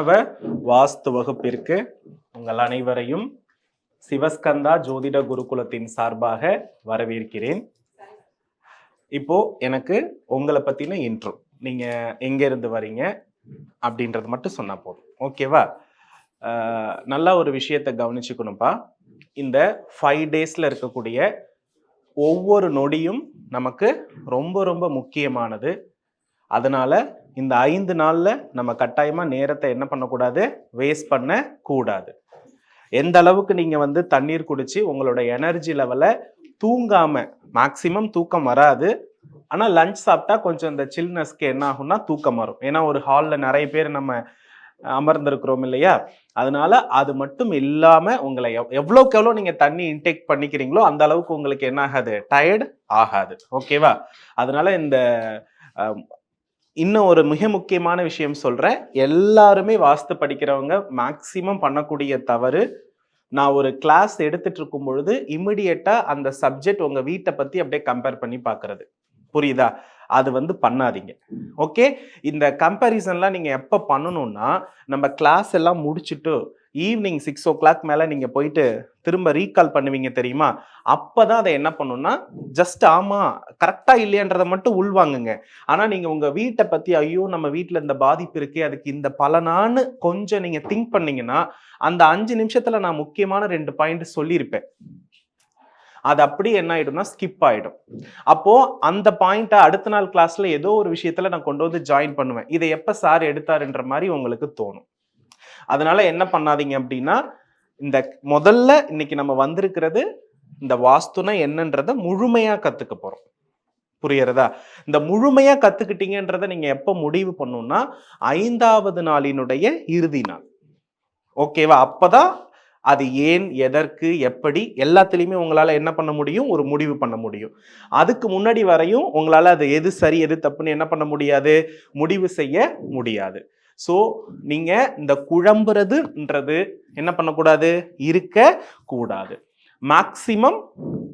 பிரணவ வாஸ்து வகுப்பிற்கு உங்கள் அனைவரையும் சிவஸ்கந்தா ஜோதிட குருகுலத்தின் சார்பாக வரவேற்கிறேன். இப்போ எனக்கு உங்களை பத்தின இன்ட்ரோ நீங்க எங்க இருந்து வரீங்க அப்படின்றது மட்டும் சொன்னா போதும். ஓகேவா நல்ல நல்லா ஒரு விஷயத்தை கவனிச்சுக்கணும்ப்பா. இந்த ஃபைவ் டேஸ்ல இருக்கக்கூடிய ஒவ்வொரு நொடியும் நமக்கு ரொம்ப ரொம்ப முக்கியமானது. அதனால இந்த ஐந்து நாளில் நம்ம கட்டாயமாக நேரத்தை என்ன பண்ணக்கூடாது? வேஸ்ட் பண்ண கூடாது. எந்த அளவுக்கு நீங்கள் வந்து தண்ணீர் குடிச்சு உங்களோட எனர்ஜி லெவலை தூங்காமல் மேக்சிமம் தூக்கம் வராது. ஆனால் லஞ்ச் சாப்பிட்டா கொஞ்சம் இந்த சில்னஸ்க்கு என்ன ஆகும்னா தூக்கம் வரும். ஏன்னா ஒரு ஹாலில் நிறைய பேர் நம்ம அமர்ந்திருக்கிறோம் இல்லையா? அதனால அது மட்டும் இல்லாமல் உங்களை எவ்- எவ்வளோக்கு எவ்வளோ நீங்கள் தண்ணி இன்டேக் பண்ணிக்கிறீங்களோ அந்த அளவுக்கு உங்களுக்கு என்ன ஆகாது? டயர்டு ஆகாது. ஓகேவா அதனால இந்த இன்னும் ஒரு மிக முக்கியமான விஷயம் சொல்கிறேன் எல்லாருமே வாஸ்து படிக்கிறவங்க மேக்சிமம் பண்ணக்கூடிய தவறு நான் ஒரு கிளாஸ் எடுத்துட்டு இருக்கும் பொழுது இம்மிடியட்டாக அந்த சப்ஜெக்ட் உங்கள் வீட்டை பற்றி அப்படியே கம்பேர் பண்ணி பார்க்குறது. புரியுதா? அது வந்து பண்ணாதீங்க. ஓகே இந்த கம்பேரிசன்லாம் நீங்கள் எப்போ பண்ணணும்னா நம்ம கிளாஸ் எல்லாம் முடிச்சுட்டு ஈவினிங் சிக்ஸ் ஓ கிளாக் மேலே நீங்கள் போயிட்டு திரும்ப ரீகால் பண்ணுவீங்க தெரியுமா? அப்போ தான் அதை என்ன பண்ணுன்னா ஜஸ்ட் ஆமாம் கரெக்டாக இல்லையன்றதை மட்டும் உள்வாங்குங்க. ஆனால் நீங்கள் உங்கள் வீட்டை பற்றி ஐயோ நம்ம வீட்டில் இந்த பாதிப்பு இருக்கே அதுக்கு இந்த பலனான்னு கொஞ்சம் நீங்கள் திங்க் பண்ணீங்கன்னா அந்த அஞ்சு நிமிஷத்தில் நான் முக்கியமான ரெண்டு பாயிண்ட் சொல்லியிருப்பேன். அது அப்படி என்ன ஆயிடும்னா ஸ்கிப் ஆயிடும். அப்போ அந்த பாயிண்ட்டை அடுத்த நாள் கிளாஸ்ல ஏதோ ஒரு விஷயத்துல நான் கொண்டு வந்து ஜாயின் பண்ணுவேன். இதை எப்ப சார் எடுத்தாருன்ற மாதிரி உங்களுக்கு தோணும். அதனால என்ன பண்ணாதீங்க அப்படின்னா இந்த முதல்ல இன்னைக்கு நம்ம வந்திருக்கிறது இந்த வாஸ்துனா என்னன்றத முழுமையா கத்துக்க போறோம். புரியறதா இந்த முழுமையா கத்துக்கிட்டீங்கன்றத நீங்க எப்ப முடிவு பண்ணணும்னா ஐந்தாவது நாளினுடைய இறுதி நாள். ஓகேவா? அப்பதான் அது ஏன் எதற்கு எப்படி எல்லாத்துலேயுமே உங்களால் என்ன பண்ண முடியும்? ஒரு முடிவு பண்ண முடியும். அதுக்கு முன்னாடி வரையும் உங்களால் அது எது சரி எது தப்புன்னு என்ன பண்ண முடியாது? முடிவு செய்ய முடியாது. ஸோ நீங்கள் இந்த குழம்புறதுன்றது என்ன பண்ணக்கூடாது? இருக்க கூடாது மேக்சிமம்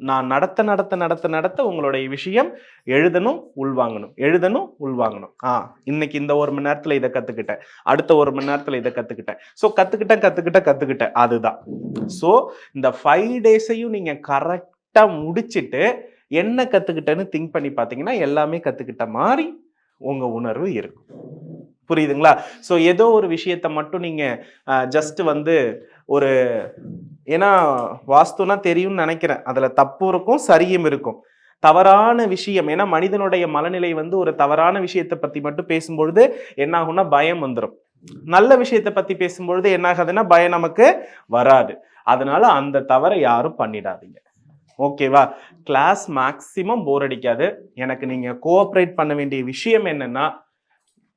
நான் நடத்த நடத்த நடத்த நடத்த உங்களுடைய விஷயம் எழுதணும் உள்வாங்கணும். எழுதணும் உள்வாங்கணும். ஆ இன்னைக்கு இந்த ஒரு மணி நேரத்தில் இதை கற்றுக்கிட்டேன் அடுத்த ஒரு மணி நேரத்தில் இதை கற்றுக்கிட்டேன் ஸோ கற்றுக்கிட்டேன் கற்றுக்கிட்டேன் கற்றுக்கிட்டேன் அதுதான். ஸோ இந்த ஃபைவ் டேஸையும் நீங்கள் கரெக்டாக முடிச்சுட்டு என்ன கற்றுக்கிட்டேன்னு திங்க் பண்ணி பார்த்தீங்கன்னா எல்லாமே கற்றுக்கிட்ட மாதிரி உங்கள் உணர்வு இருக்கும். புரியுதுங்களா? ஸோ ஏதோ ஒரு விஷயத்தை மட்டும் நீங்கள் ஜஸ்ட் வந்து ஒரு ஏன்னா வாஸ்துனா தெரியும்னு நினைக்கிறேன். அதில் தப்பு இருக்கும் சரியும் இருக்கும். தவறான விஷயம் ஏன்னா மனிதனுடைய மனநிலை வந்து ஒரு தவறான விஷயத்தை பற்றி மட்டும் பேசும்பொழுது என்ன ஆகும்னா பயம் வந்துடும் நல்ல விஷயத்தை பற்றி பேசும்பொழுது என்ன ஆகாதுன்னா பயம் நமக்கு வராது. அதனால அந்த தவறை யாரும் பண்ணிடாதீங்க. ஓகேவா? கிளாஸ் மேக்சிமம் போர் அடிக்காது. எனக்கு நீங்கள் கோஆப்ரேட் பண்ண வேண்டிய விஷயம் என்னன்னா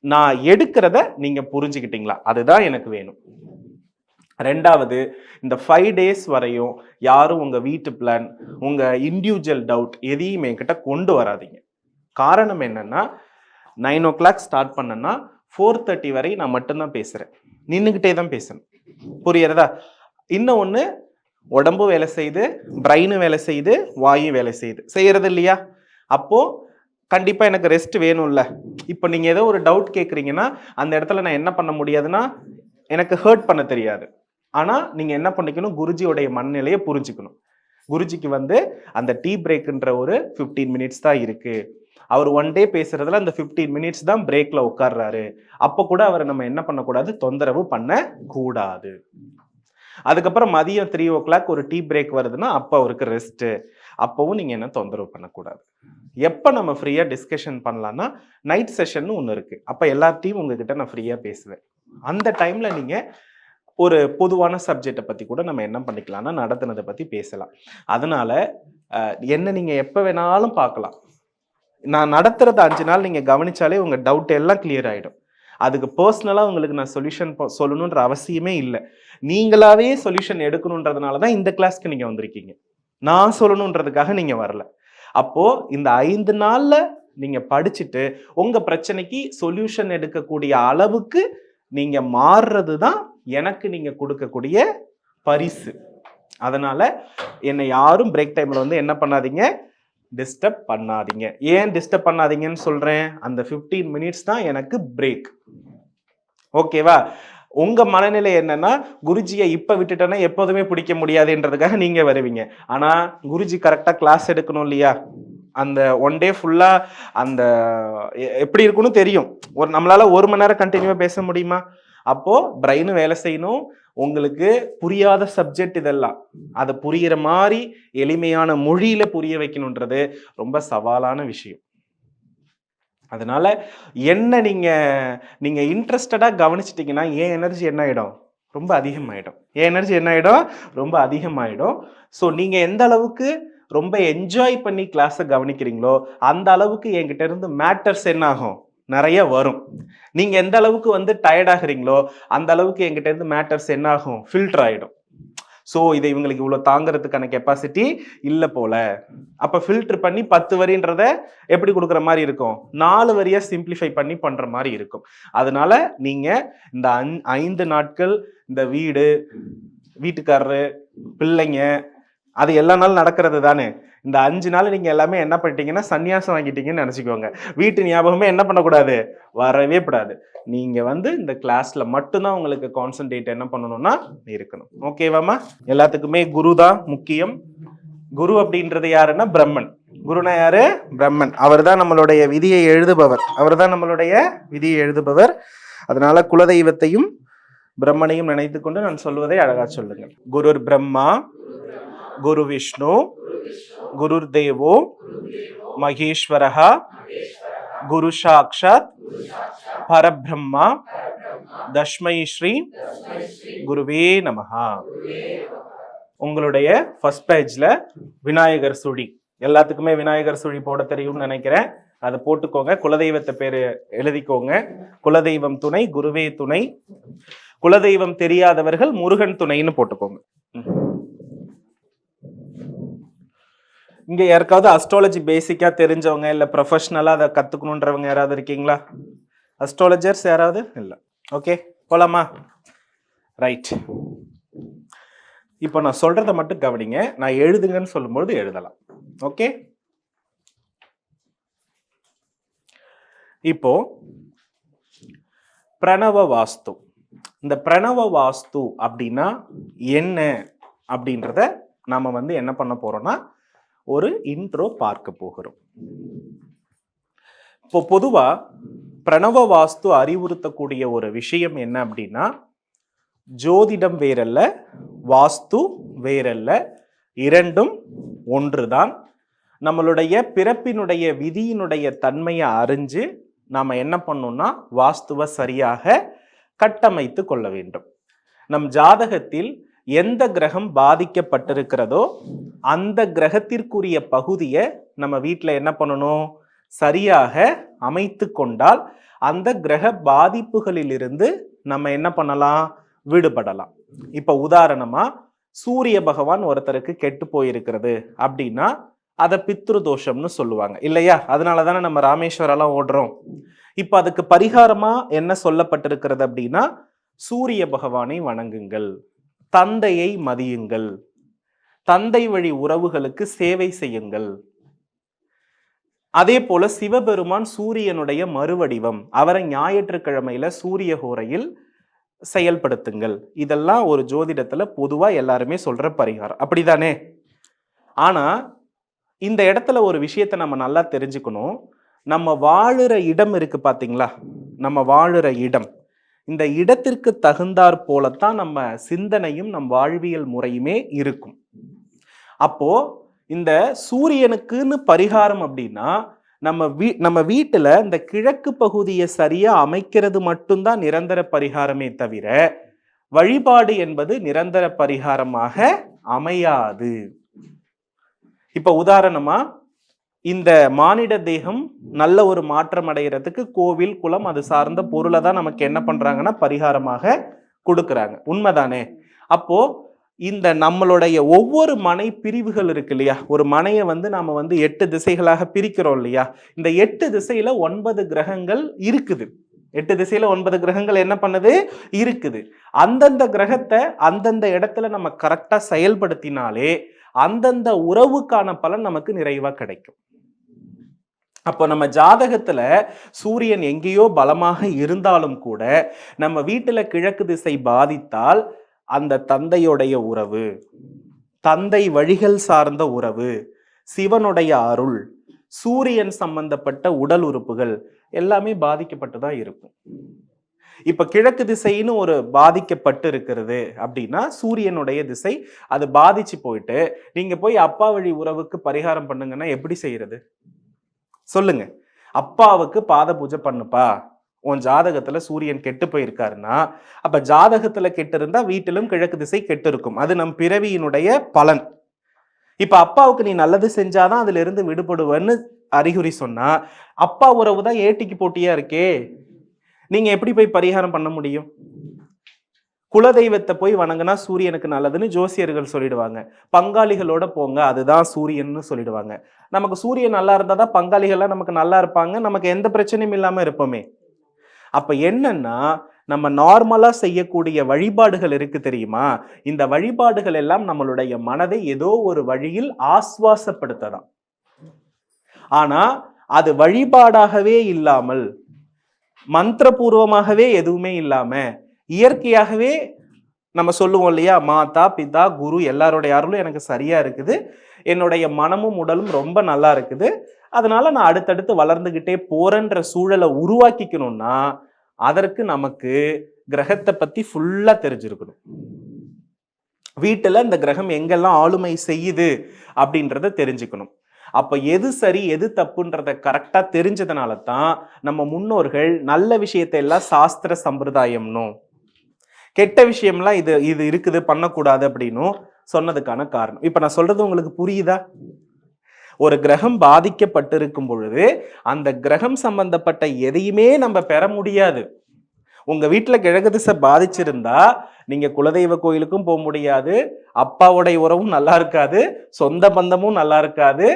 நான் எடுக்கிறத நீங்க புரிஞ்சுக்கிட்டீங்களா? அதுதான் எனக்கு வேணும். ரெண்டாவது இந்த ஃபைவ் டேஸ் வரையும் யாரும் உங்க வீட்டு பிளான் உங்க இண்டிவிஜுவல் டவுட் எதையும் என்கிட்ட கொண்டு வராதீங்க. காரணம் என்னன்னா நைன் ஓ கிளாக் ஸ்டார்ட் பண்ணேன்னா ஃபோர் தேர்ட்டி வரை நான் மட்டும்தான் பேசுறேன். நின்றுக்கிட்டே தான் பேசணும். புரியறதா இன்னும் ஒன்று உடம்பு வேலை செய்யுது பிரெயினும் வேலை செய்யுது வாயும் வேலை செய்யுது செய்யறது இல்லையா? அப்போது கண்டிப்பாக எனக்கு ரெஸ்ட் வேணும்ல. இப்போ நீங்கள் ஏதோ ஒரு டவுட் கேட்குறீங்கன்னா அந்த இடத்துல நான் என்ன பண்ண முடியாதுன்னா எனக்கு ஹர்ட் பண்ண தெரியாது. ஆனால் நீங்கள் என்ன பண்ணிக்கணும்? குருஜியோடைய மனநிலையை புரிஞ்சுக்கணும். குருஜிக்கு வந்து அந்த டீ பிரேக்குன்ற ஒரு 15 மினிட்ஸ் தான் இருக்குது அவர் ஒன் டே பேசுறதுல அந்த 15 மினிட்ஸ் தான் பிரேக்ல உட்கார்றாரு. அப்போ கூட அவரை நம்ம என்ன பண்ணக்கூடாது? தொந்தரவு பண்ண கூடாது அதுக்கப்புறம் மதியம் த்ரீ ஓ கிளாக் ஒரு டீ பிரேக் வருதுன்னா அப்போ அவருக்கு ரெஸ்ட்டு அப்போவும் நீங்கள் என்ன தொந்தரவு பண்ணக்கூடாது. எப்போ நம்ம ஃப்ரீயாக டிஸ்கஷன் பண்ணலான்னா நைட் செஷன் ஒன்று இருக்குது அப்போ எல்லாத்தையும் உங்ககிட்ட நான் ஃப்ரீயாக பேசுவேன். அந்த டைமில் நீங்கள் ஒரு பொதுவான சப்ஜெக்டை பற்றி கூட நம்ம என்ன பண்ணிக்கலாம்னா நடத்துனதை பற்றி பேசலாம். அதனால் என்ன நீங்கள் எப்போ வேணாலும் பார்க்கலாம். நான் நடத்துறது அஞ்சு நாள் நீங்கள் கவனிச்சாலே உங்கள் டவுட் எல்லாம் கிளியர் ஆகிடும் அதுக்கு பர்சனலாக உங்களுக்கு நான் சொல்யூஷன் சொல்லணுன்ற அவசியமே இல்லை. நீங்களாவே சொல்யூஷன் எடுக்கணுன்றதுனால தான் இந்த கிளாஸ்க்கு நீங்கள் வந்திருக்கீங்க. நான் சொல்லணுன்றதுக்காக நீங்கள் வரல. அப்போ இந்த ஐந்து நாள்ல நீங்க படிச்சுட்டு உங்க பிரச்சனைக்கு சொல்யூஷன் எடுக்கக்கூடிய அளவுக்கு நீங்க மாறுறது தான் எனக்கு நீங்க கொடுக்கக்கூடிய பரிசு. அதனால என்னை யாரும் பிரேக் டைம்ல வந்து என்ன பண்ணாதீங்க டிஸ்டர்ப் பண்ணாதீங்க. ஏன் டிஸ்டர்ப் பண்ணாதீங்கன்னு சொல்றேன்? அந்த 15 மினிட்ஸ் தான் எனக்கு பிரேக் ஓகேவா உங்க மனநிலை என்னன்னா குருஜியை இப்ப விட்டுட்டேன்னா எப்போதுமே பிடிக்க முடியாதுன்றதுக்காக நீங்க வருவீங்க. ஆனா குருஜி கரெக்டா கிளாஸ் எடுக்கணும் இல்லையா? அந்த ஒன் டே ஃபுல்லா அந்த எ- எப்படி இருக்குன்னு தெரியும். ஒரு நம்மளால ஒரு மணி நேரம் கண்டினியூவா பேச முடியுமா? அப்போ பிரெயின் வேலை செய்யணும். உங்களுக்கு புரியாத சப்ஜெக்ட் இதெல்லாம். அதை புரியிற மாதிரி எளிமையான மொழியில புரிய வைக்கணுன்றது ரொம்ப சவாலான விஷயம். அதனால் என்ன நீங்கள் நீங்கள் இன்ட்ரெஸ்டடாக கவனிச்சிட்டிங்கன்னா ஏன் எனர்ஜி என்ன ஆகிடும் ரொம்ப அதிகமாகிடும் ஏன் எனர்ஜி என்ன ஆகிடும் ரொம்ப அதிகமாகிடும் ஸோ நீங்கள் எந்த அளவுக்கு ரொம்ப என்ஜாய் பண்ணி கிளாஸை கவனிக்கிறீங்களோ அந்த அளவுக்கு என்கிட்ட இருந்து மேட்டர்ஸ் என்ன ஆகும்? நிறைய வரும். நீங்கள் எந்த அளவுக்கு வந்து டயர்டாகிறீங்களோ அந்த அளவுக்கு என்கிட்ட இருந்து மேட்டர்ஸ் என்ன ஆகும்? ஃபில்டர் ஆகிடும் ஸோ இதை இவங்களுக்கு இவ்வளோ தாங்கிறதுக்கான கெப்பாசிட்டி இல்லை போல. அப்போ ஃபில்டர் பண்ணி பத்து வரின்றத எப்படி கொடுக்குற மாதிரி இருக்கும்? நாலு வரியாக சிம்பிளிஃபை பண்ணி பண்ணுற மாதிரி இருக்கும். அதனால நீங்கள் இந்த அந் ஐந்து நாட்கள் இந்த வீடு வீட்டுக்காரரு பிள்ளைங்க அது எல்லா நாளும் நடக்கிறது தானே? இந்த அஞ்சு நாள் நீங்க எல்லாமே என்ன பண்ணிட்டீங்கன்னா சன்னியாசம் வாங்கிட்டீங்கன்னு நினைச்சுக்கோங்க. வீட்டு ஞாபகமே என்ன பண்ணக்கூடாது? வரவே கூடாது. நீங்கள் வந்து இந்த கிளாஸில் மட்டும்தான் உங்களுக்கு கான்சென்ட்ரேட் என்ன பண்ணணும்னா இருக்கணும். ஓகேவாமா எல்லாத்துக்குமே குரு தான் முக்கியம். குரு அப்படின்றது யாருன்னா பிரம்மன். குருனா யாரு? பிரம்மன். அவர் தான் நம்மளுடைய விதியை எழுதுபவர். அவர் தான் நம்மளுடைய விதியை எழுதுபவர். அதனால குலதெய்வத்தையும் பிரம்மனையும் நினைத்து கொண்டு நான் சொல்வதை அழகா சொல்லுங்க குருர் பிரம்மா குரு விஷ்ணு குருர் தேவோ மகேஸ்வரஹா குரு சாக்ஷாத் பரபிரம்மா தஷ்மை ஸ்ரீ குருவே நமஹா. உங்களுடைய ஃபர்ஸ்ட் பேஜ்ல விநாயகர் சுழி. எல்லாத்துக்குமே விநாயகர் சுழி போட தெரியும்னு நினைக்கிறேன். அதை போட்டுக்கோங்க. குலதெய்வத்தை பேரு எழுதிக்கோங்க. குலதெய்வம் துணை குருவே துணை. குலதெய்வம் தெரியாதவர்கள் முருகன் துணைன்னு போட்டுக்கோங்க. இங்க யாருக்காவது அஸ்ட்ராலஜி பேசிக்கா தெரிஞ்சவங்க இல்ல ப்ரொஃபஷனலா அதை கத்துக்கணுன்றவங்க யாராவது இருக்கீங்களா? அஸ்ட்ராலஜர்ஸ் யாராவது? இல்ல. ஓகே போலாமா? ரைட் இப்போ நான் சொல்றதை மட்டும் கவனிங்க. நான் எழுதுங்கன்னு சொல்லும்பொழுது எழுதலாம். ஓகே இப்போ பிரணவ வாஸ்து. இந்த பிரணவ வாஸ்து அப்படின்னா என்ன? அப்படின்றத நாம வந்து என்ன பண்ண போறோம்னா ஒரு இன்ட்ரோ பார்க்க போகிறோம். இப்போ பொதுவாக பிரணவ வாஸ்து அறிவுறுத்தக்கூடிய ஒரு விஷயம் என்ன அப்படின்னா ஜோதிடம் வேறல்ல வாஸ்து வேறல்ல இரண்டும் ஒன்றுதான். நம்மளுடைய பிறப்பினுடைய விதியினுடைய தன்மையை அறிஞ்சு நாம் என்ன பண்ணோம்னா வாஸ்துவை சரியாக கட்டமைத்து கொள்ள வேண்டும். நம் ஜாதகத்தில் எந்த கிரகம் பாதிக்கப்பட்டிருக்கிறதோ அந்த கிரகத்திற்குரிய பகுதியை நம்ம வீட்டில் என்ன பண்ணணும்? சரியாக அமைத்து கொண்டால் அந்த கிரக பாதிப்புகளிலிருந்து நம்ம என்ன பண்ணலாம்? விடுபடலாம். இப்போ உதாரணமாக சூரிய பகவான் ஒருத்தருக்கு கெட்டு போயிருக்கிறது அப்படின்னா அதை பித்ரு தோஷம்னு சொல்லுவாங்க. இல்லையா? அதனால தானே நம்ம ராமேஸ்வரெல்லாம் ஓடுறோம். இப்போ அதுக்கு பரிகாரமாக என்ன சொல்லப்பட்டிருக்கிறது அப்படின்னா சூரிய பகவானை வணங்குங்கள். தந்தையை மதியுங்கள். தந்தை வழி உறவுகளுக்கு சேவை செய்யுங்கள். அதே போல சிவபெருமான் சூரியனுடைய மறுவடிவம் அவரை ஞாயிற்றுக்கிழமையில சூரிய ஹோரையில் செயல்படுத்துங்கள். இதெல்லாம் ஒரு ஜோதிடத்துல பொதுவா எல்லாருமே சொல்ற பரிகாரம். அப்படிதானே? ஆனா இந்த இடத்துல ஒரு விஷயத்தை நம்ம நல்லா தெரிஞ்சுக்கணும். நம்ம வாழுற இடம் இருக்கு பாத்தீங்களா? நம்ம வாழுற இடம். இந்த இடத்திற்கு தகுந்தாற் போலத்தான் நம்ம சிந்தனையும் நம் வாழ்வியல் முறையுமே இருக்கும். அப்போ இந்த சூரியனுக்குன்னு பரிகாரம் அப்படின்னா நம்ம வீ நம்ம வீட்டில் இந்த கிழக்கு பகுதியை சரியா அமைக்கிறது மட்டும்தான் நிரந்தர பரிகாரமே தவிர வழிபாடு என்பது நிரந்தர பரிகாரமாக அமையாது. இப்ப உதாரணமா இந்த மானிட தேகம் நல்ல ஒரு மாற்றம் அடைகிறதுக்கு கோவில் குளம் அது சார்ந்த பொருளை தான் நமக்கு என்ன பண்றாங்கன்னா பரிகாரமாக கொடுக்குறாங்க. உண்மைதானே? அப்போ இந்த நம்மளுடைய ஒவ்வொரு மனை பிரிவுகள் இருக்கு இல்லையா? ஒரு மனையை வந்து நாம வந்து எட்டு திசைகளாக பிரிக்கிறோம் இல்லையா? இந்த எட்டு திசையில ஒன்பது கிரகங்கள் இருக்குது. எட்டு திசையில ஒன்பது கிரகங்கள் என்ன பண்ணுது? இருக்குது. அந்தந்த கிரகத்தை அந்தந்த இடத்துல நம்ம கரெக்டா செயல்படுத்தினாலே அந்தந்த உறவுக்கான பலன் நமக்கு நிறைவாக கிடைக்கும். அப்போ நம்ம ஜாதகத்துல சூரியன் எங்கேயோ பலமாக இருந்தாலும் கூட நம்ம வீட்டுல கிழக்கு திசை பாதித்தால் அந்த தந்தையுடைய உறவு தந்தை வழிகள் சார்ந்த உறவு சிவனுடைய அருள் சூரியன் சம்பந்தப்பட்ட உடல் உறுப்புகள் எல்லாமே பாதிக்கப்பட்டு தான் இருக்கும். இப்ப கிழக்கு திசைன்னு ஒரு பாதிக்கப்பட்டு இருக்கிறது அப்படின்னா சூரியனுடைய திசை அது பாதிச்சு போயிட்டு நீங்க போய் அப்பா வழி உறவுக்கு பரிகாரம் பண்ணுங்கன்னா எப்படி செய்யறது? சொல்லுங்க. அப்பாவுக்கு பாத பூஜை பண்ணுப்பா. உன் ஜாதகத்துல சூரியன் கெட்டு போயிருக்காருன்னா அப்ப ஜாதகத்துல கெட்டு இருந்தா வீட்டிலும் கிழக்கு திசை கெட்டு இருக்கும் அது நம் பிறவியினுடைய பலன். இப்ப அப்பாவுக்கு நீ நல்லது செஞ்சாதான் அதுல இருந்து விடுபடுவேன்னு அறிகுறி சொன்னா அப்பா உறவு தான் ஏட்டிக்கு போட்டியா இருக்கே? நீங்க எப்படி போய் பரிகாரம் பண்ண முடியும்? குலதெய்வத்தை போய் வணங்கினா சூரியனுக்கு நல்லதுன்னு ஜோசியர்கள் சொல்லிடுவாங்க. பங்காளிகளோட போங்க அதுதான் சூரியன்னு சொல்லிடுவாங்க. நமக்கு சூரியன் நல்லா இருந்தா தான் பங்காளிகள்லாம் நமக்கு நல்லா இருப்பாங்க. நமக்கு எந்த பிரச்சனையும் இல்லாம இருப்போமே. அப்ப என்னன்னா நம்ம நார்மலா செய்யக்கூடிய வழிபாடுகள் இருக்கு தெரியுமா? இந்த வழிபாடுகள் எல்லாம் நம்மளுடைய மனதை ஏதோ ஒரு வழியில் ஆஸ்வாசப்படுத்தலாம் ஆனா அது வழிபாடாகவே இல்லாமல் மந்திரபூர்வமாகவே எதுவுமே இல்லாம இயற்கையாகவே நம்ம சொல்லுவோம் இல்லையா? மாதா பிதா குரு எல்லாருடைய அருளும் எனக்கு சரியா இருக்குது. என்னுடைய மனமும் உடலும் ரொம்ப நல்லா இருக்குது. அதனால நான் அடுத்தடுத்து வளர்ந்துகிட்டே போறேன்ற சூழலை உருவாக்கிக்கணும்னா அதற்கு நமக்கு கிரகத்தை பத்தி ஃபுல்லா தெரிஞ்சிருக்கணும். வீட்டுல இந்த கிரகம் எங்கெல்லாம் ஆளுமை செய்யுது அப்படின்றத தெரிஞ்சுக்கணும். அப்போ எது சரி எது தப்புன்றத கரெக்டாக தெரிஞ்சதுனால தான் நம்ம முன்னோர்கள் நல்ல விஷயத்தை எல்லாம் சாஸ்திர சம்பிரதாயம்னும் கெட்ட விஷயம்லாம் இது இது இருக்குது பண்ணக்கூடாது அப்படின்னும் சொன்னதுக்கான காரணம். இப்போ நான் சொல்றது உங்களுக்கு புரியுதா? ஒரு கிரகம் பாதிக்கப்பட்டிருக்கும் பொழுது அந்த கிரகம் சம்பந்தப்பட்ட எதையுமே நம்ம பெற முடியாது. உங்க வீட்டில் கிழக்கு திசை பாதிச்சிருந்தா நீங்க குலதெய்வ கோயிலுக்கும் போக முடியாது. அப்பாவுடைய உறவும் நல்லா இருக்காது. சொந்த பந்தமும் நல்லா இருக்காது.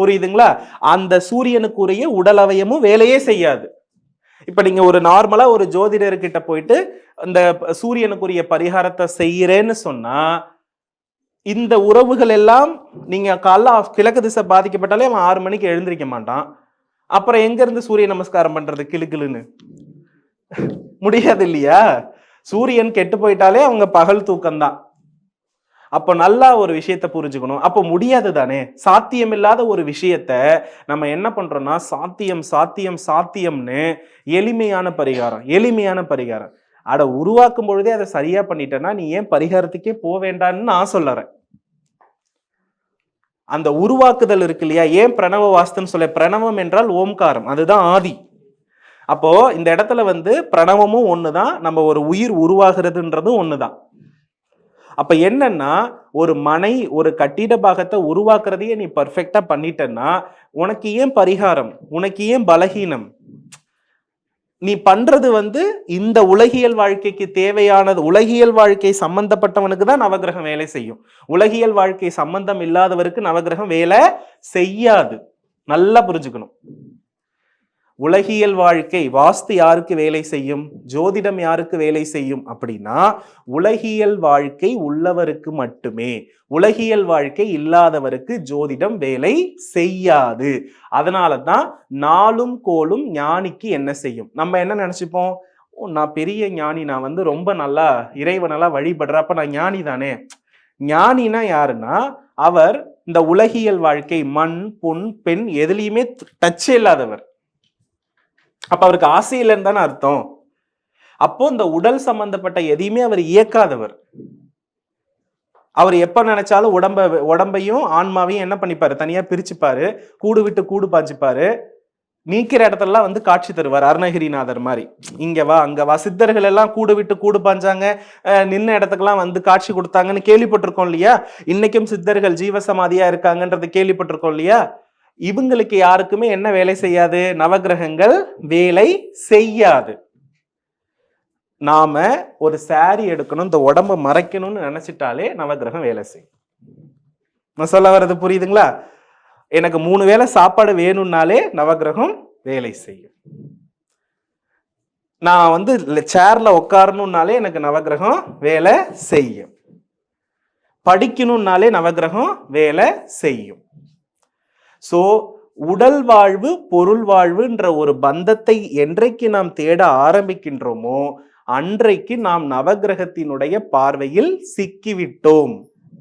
புரியுதுங்களா? அந்த சூரியனுக்குரிய உடல் அவயமும் வேலையே செய்யாது. இப்ப நீங்க ஒரு நார்மலா ஒரு ஜோதிடர்கிட்ட போயிட்டு இந்த சூரியனுக்குரிய பரிகாரத்தை செய்யறேன்னு சொன்னா இந்த உறவுகள் எல்லாம் நீங்க காலைல கிழக்கு திசை பாதிக்கப்பட்டாலே அவன் ஆறு மணிக்கு எழுந்திருக்க மாட்டான். அப்புறம் எங்க இருந்து சூரிய நமஸ்காரம் பண்றது? கிளுக்கிளுன்னு முடியாது இல்லையா? சூரியன் கெட்டு போயிட்டாலே அவங்க பகல் தூக்கம்தான். அப்போ நல்லா ஒரு விஷயத்த புரிஞ்சுக்கணும். அப்போ முடியாது தானே? சாத்தியம் இல்லாத ஒரு விஷயத்த நம்ம என்ன பண்றோம்னா சாத்தியம் சாத்தியம் சாத்தியம்னு எளிமையான பரிகாரம் எளிமையான பரிகாரம். அட உருவாக்கும் பொழுதே அதை சரியா பண்ணிட்டேன்னா நீ ஏன் பரிகாரத்துக்கே போக வேண்டான்னு நான் சொல்லறேன். அந்த உருவாக்குதல் இருக்கு இல்லையா? ஏன் பிரணவ வாஸ்துன்னு சொல்ல பிரணவம் என்றால் ஓம்காரம் அதுதான் ஆதி. அப்போ இந்த இடத்துல வந்து பிரணவமும் ஒண்ணுதான் நம்ம ஒரு உயிர் உருவாகிறதுன்றதும் ஒண்ணுதான். அப்ப என்னன்னா ஒரு மனை ஒரு கட்டிட பாகத்தை உருவாக்குறதையே நீ பர்ஃபெக்டா பண்ணிட்டன்னா உனக்கு ஏன் பரிகாரம்? உனக்கு ஏன் பலகீனம்? நீ பண்றது வந்து இந்த உலகியல் வாழ்க்கைக்கு தேவையானது உலகியல் வாழ்க்கை சம்பந்தப்பட்டவனுக்கு தான் நவகிரகம் வேலை செய்யும். உலகியல் வாழ்க்கை சம்பந்தம் இல்லாதவருக்கு நவகிரகம் வேலை செய்யாது. நல்லா புரிஞ்சுக்கணும். உலகியல் வாழ்க்கை வாஸ்து யாருக்கு வேலை செய்யும்? ஜோதிடம் யாருக்கு வேலை செய்யும்? அப்படின்னா உலகியல் வாழ்க்கை உள்ளவருக்கு மட்டுமே. உலகியல் வாழ்க்கை இல்லாதவருக்கு ஜோதிடம் வேலை செய்யாது. அதனால தான் நாளும் கோலும் ஞானிக்கு என்ன செய்யும்? நம்ம என்ன நினச்சிப்போம்? நான் பெரிய ஞானி நான் வந்து ரொம்ப நல்லா இறைவனெல்லாம் வழிபடுறப்ப நான் ஞானி தானே? ஞானினா யாருன்னா அவர் இந்த உலகியல் வாழ்க்கை மண் பொன் பெண் எதுலேயுமே டச்சே இல்லாதவர். அப்ப அவருக்கு ஆசை இல்லைன்னு தானே அர்த்தம். அப்போ இந்த உடல் சம்பந்தப்பட்ட எதையுமே அவர் இயக்காதவர். அவர் எப்ப நினைச்சாலும் உடம்ப உடம்பையும் ஆன்மாவையும் என்ன பண்ணிப்பாரு? தனியா பிரிச்சுப்பாரு. கூடு விட்டு கூடு பாய்ச்சிப்பாரு. நீக்கிற இடத்துலலாம் வந்து காட்சி தருவார். அருணகிரிநாதர் மாதிரி. இங்க வா அங்க வா. சித்தர்கள் எல்லாம் கூடு விட்டு கூடு பாஞ்சாங்க நின்ன இடத்துக்குலாம் வந்து காட்சி கொடுத்தாங்கன்னு கேள்விப்பட்டிருக்கோம் இல்லையா? இன்னைக்கும் சித்தர்கள் ஜீவசமாதியா இருக்காங்கன்றது கேள்விப்பட்டிருக்கோம் இல்லையா? இவங்களுக்கு யாருக்குமே என்ன வேலை செய்யாது? நவகிரகங்கள் வேலை செய்யாது. நாம ஒரு சாரி எடுக்கணும் இந்த உடம்ப மறைக்கணும்னு நினைச்சிட்டாலே நவகிரகம் வேலை செய்யும். நான் சொல்ல வர்றது புரியுதுங்களா? எனக்கு மூணு வேளை சாப்பாடு வேணும்னாலே நவகிரகம் வேலை செய்யும். நான் வந்து சேர்ல உட்காரணும்னாலே எனக்கு நவகிரகம் வேலை செய்யும். படிக்கணும்னாலே நவகிரகம் வேலை செய்யும். ஸோ உடல் வாழ்வு பொருள் வாழ்வுன்ற ஒரு பந்தத்தை என்றைக்கு நாம் தேட ஆரம்பிக்கின்றோமோ அன்றைக்கு நாம் நவக்கிரகத்தினுடைய பார்வையில் சிக்கிவிட்டோம்.